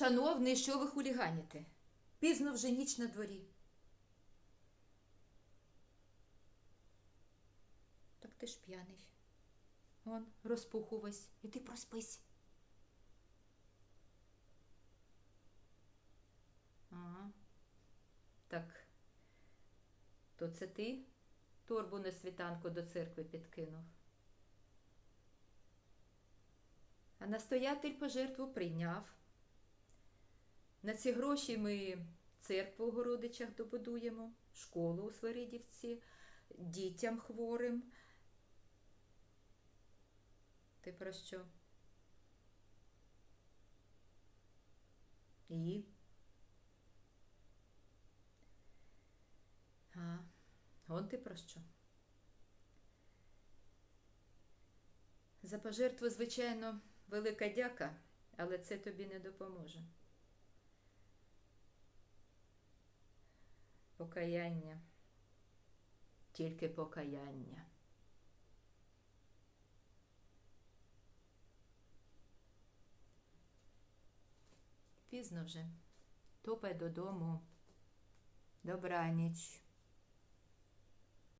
Шановний, що ви хуліганіте? Пізно вже ніч на дворі. Так ти ж п'яний. Он, розпух увесь. Іди проспись. Ага. Так. То це ти торбу на світанку до церкви підкинув? А настоятель пожертву прийняв. На ці гроші ми церкву у Городичах добудуємо, школу у Свиридівці, дітям хворим. Ти про що? І? А, он ти про що? За пожертву, звичайно, велика дяка, але це тобі не допоможе. Покаяння. Тільки покаяння. Пізно вже. Топай додому. Добраніч.